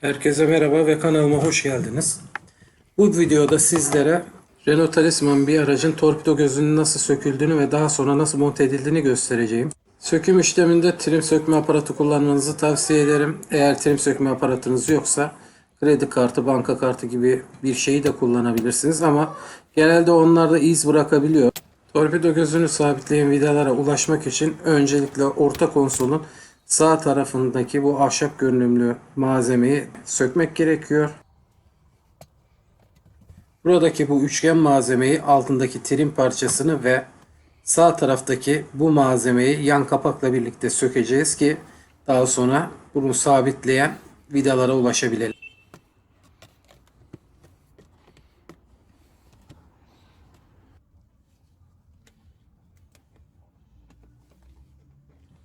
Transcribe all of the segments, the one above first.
Herkese merhaba ve kanalıma hoş geldiniz. Bu videoda sizlere Renault Talisman bir aracın torpido gözünün nasıl söküldüğünü ve daha sonra nasıl monte edildiğini göstereceğim. Söküm işleminde trim sökme aparatı kullanmanızı tavsiye ederim. Eğer trim sökme aparatınız yoksa kredi kartı, banka kartı gibi bir şeyi de kullanabilirsiniz ama genelde onlarda iz bırakabiliyor. Torpido gözünü sabitleyen vidalara ulaşmak için öncelikle orta konsolun sağ tarafındaki bu ahşap görünümlü malzemeyi sökmek gerekiyor. Buradaki bu üçgen malzemeyi altındaki trim parçasını ve sağ taraftaki bu malzemeyi yan kapakla birlikte sökeceğiz ki daha sonra bunu sabitleyen vidalara ulaşabilelim.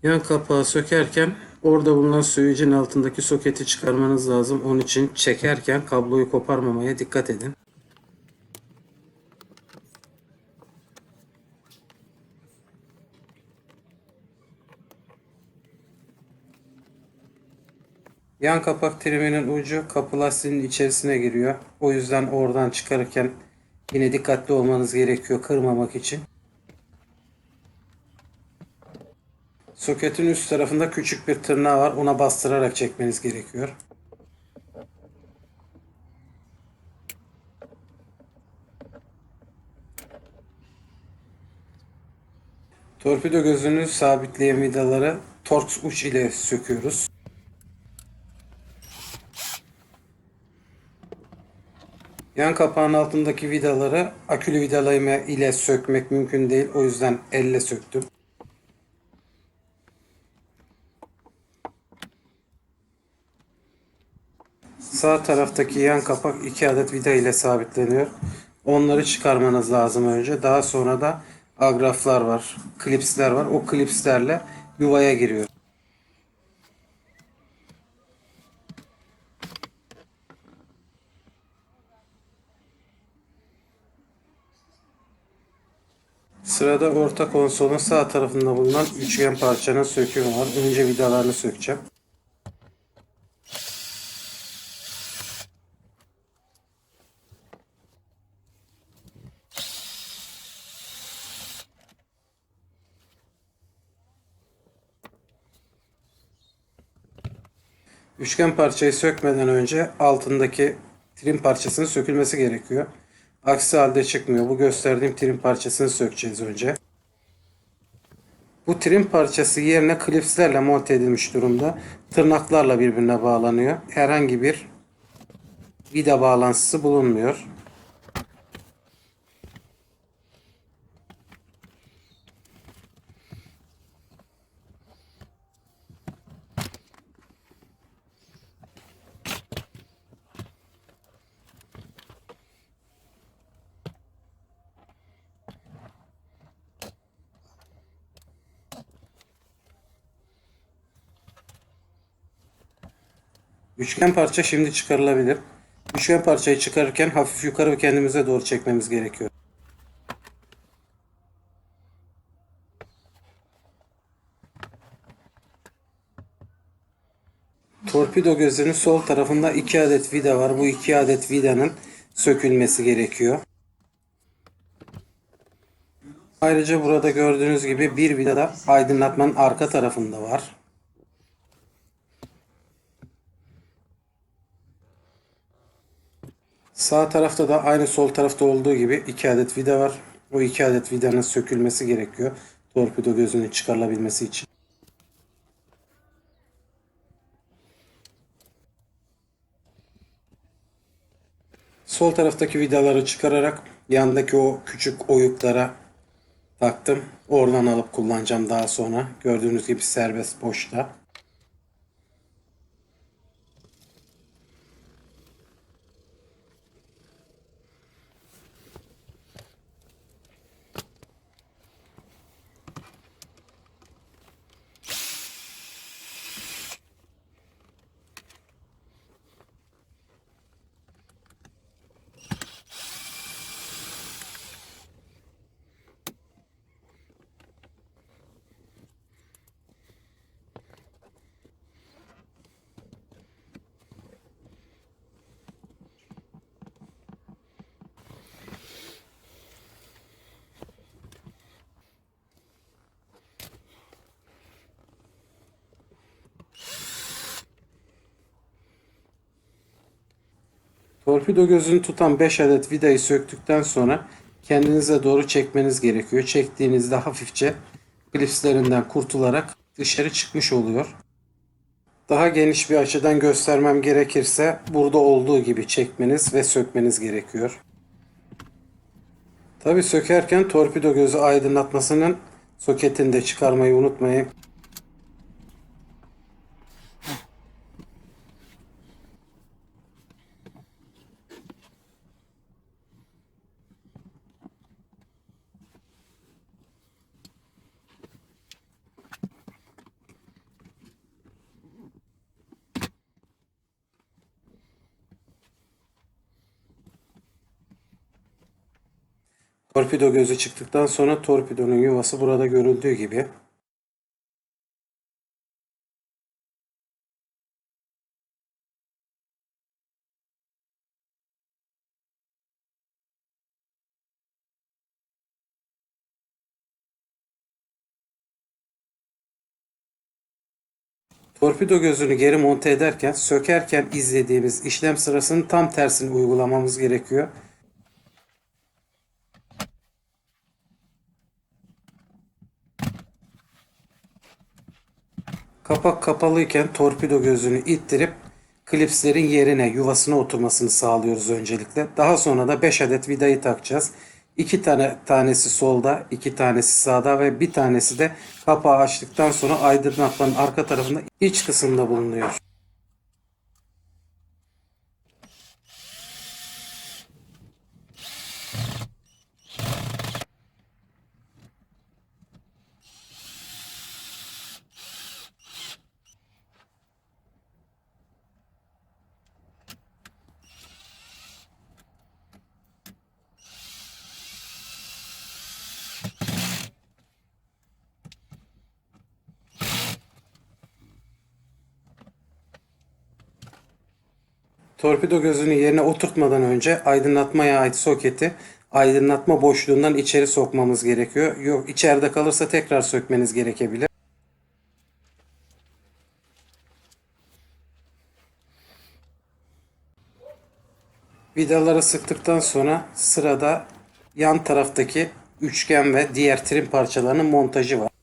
Yan kapağı sökerken orada bulunan söğücün altındaki soketi çıkarmanız lazım. Onun için çekerken kabloyu koparmamaya dikkat edin. Yan kapak triminin ucu kapı lastiğinin içerisine giriyor. O yüzden oradan çıkarırken yine dikkatli olmanız gerekiyor kırmamak için. Soketin üst tarafında küçük bir tırnağı var. Ona bastırarak çekmeniz gerekiyor. Torpido gözünü sabitleyen vidaları Torx uç ile söküyoruz. Yan kapağın altındaki vidaları akülü vidalayma ile sökmek mümkün değil. O yüzden elle söktüm. Sağ taraftaki yan kapak iki adet vida ile sabitleniyor. Onları çıkarmanız lazım önce. Daha sonra da agraflar var, klipsler var. O klipslerle yuvaya giriyor. Sırada orta konsolun sağ tarafında bulunan üçgen parçanın sökümü var. Önce vidalarını sökeceğim. Üçgen parçayı sökmeden önce altındaki trim parçasının sökülmesi gerekiyor. Aksi halde çıkmıyor. Bu gösterdiğim trim parçasını sökeceğiz önce. Bu trim parçası yerine klipslerle monte edilmiş durumda. Tırnaklarla birbirine bağlanıyor. Herhangi bir vida bağlantısı bulunmuyor. Üçgen parça şimdi çıkarılabilir. Üçgen parçayı çıkarırken hafif yukarı ve kendimize doğru çekmemiz gerekiyor. Torpido gözünün sol tarafında iki adet vida var. Bu iki adet vidanın sökülmesi gerekiyor. Ayrıca burada gördüğünüz gibi bir vida da aydınlatmanın arka tarafında var. Sağ tarafta da aynı sol tarafta olduğu gibi iki adet vida var. O iki adet vidanın sökülmesi gerekiyor. Torpido gözünün çıkarılabilmesi için. Sol taraftaki vidaları çıkararak yandaki o küçük oyuklara taktım. Oradan alıp kullanacağım daha sonra. Gördüğünüz gibi serbest boşta. Torpido gözünü tutan 5 adet vidayı söktükten sonra kendinize doğru çekmeniz gerekiyor. Çektiğinizde hafifçe klipslerinden kurtularak dışarı çıkmış oluyor. Daha geniş bir açıdan göstermem gerekirse burada olduğu gibi çekmeniz ve sökmeniz gerekiyor. Tabi sökerken torpido gözü aydınlatmasının soketini de çıkarmayı unutmayın. Torpido gözü çıktıktan sonra torpidonun yuvası burada görüldüğü gibi. Torpido gözünü geri monte ederken, sökerken izlediğimiz işlem sırasının tam tersini uygulamamız gerekiyor. Kapak kapalıyken torpido gözünü ittirip klipslerin yerine yuvasına oturmasını sağlıyoruz öncelikle. Daha sonra da 5 adet vidayı takacağız. 2 tane tanesi solda, 2 tanesi sağda ve bir tanesi de kapağı açtıktan sonra aydınlatmanın arka tarafında iç kısımda bulunuyor. Torpido gözünü yerine oturtmadan önce aydınlatmaya ait soketi aydınlatma boşluğundan içeri sokmamız gerekiyor. Yok içeride kalırsa tekrar sökmeniz gerekebilir. Vidaları sıktıktan sonra sırada yan taraftaki üçgen ve diğer trim parçalarının montajı var.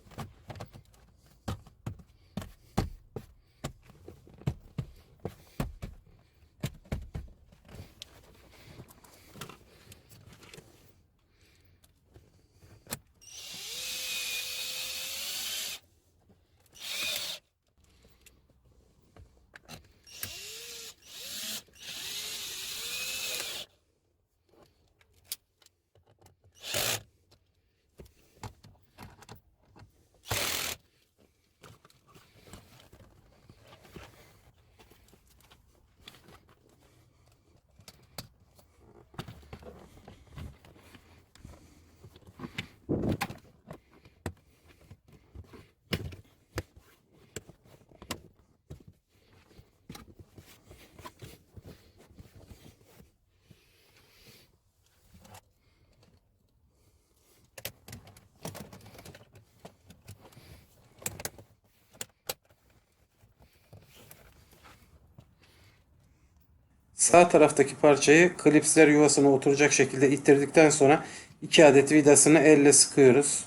Sağ taraftaki parçayı klipsler yuvasına oturacak şekilde ittirdikten sonra iki adet vidasını elle sıkıyoruz.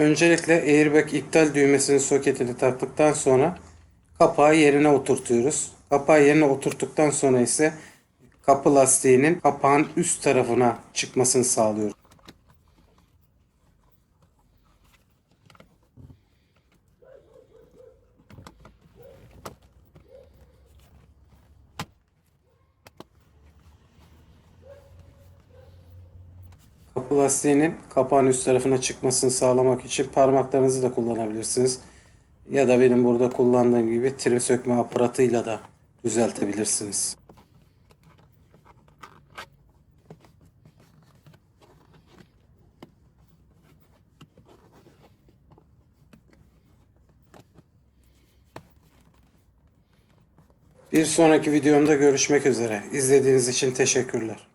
Öncelikle airbag iptal düğmesinin soketini taktıktan sonra kapağı yerine oturtuyoruz. Kapağı yerine oturttuktan sonra ise kapı lastiğinin kapağın üst tarafına çıkmasını sağlıyoruz. Lastiğinin kapağın üst tarafına çıkmasını sağlamak için parmaklarınızı da kullanabilirsiniz. Ya da benim burada kullandığım gibi trim sökme aparatıyla da düzeltebilirsiniz. Bir sonraki videomda görüşmek üzere. İzlediğiniz için teşekkürler.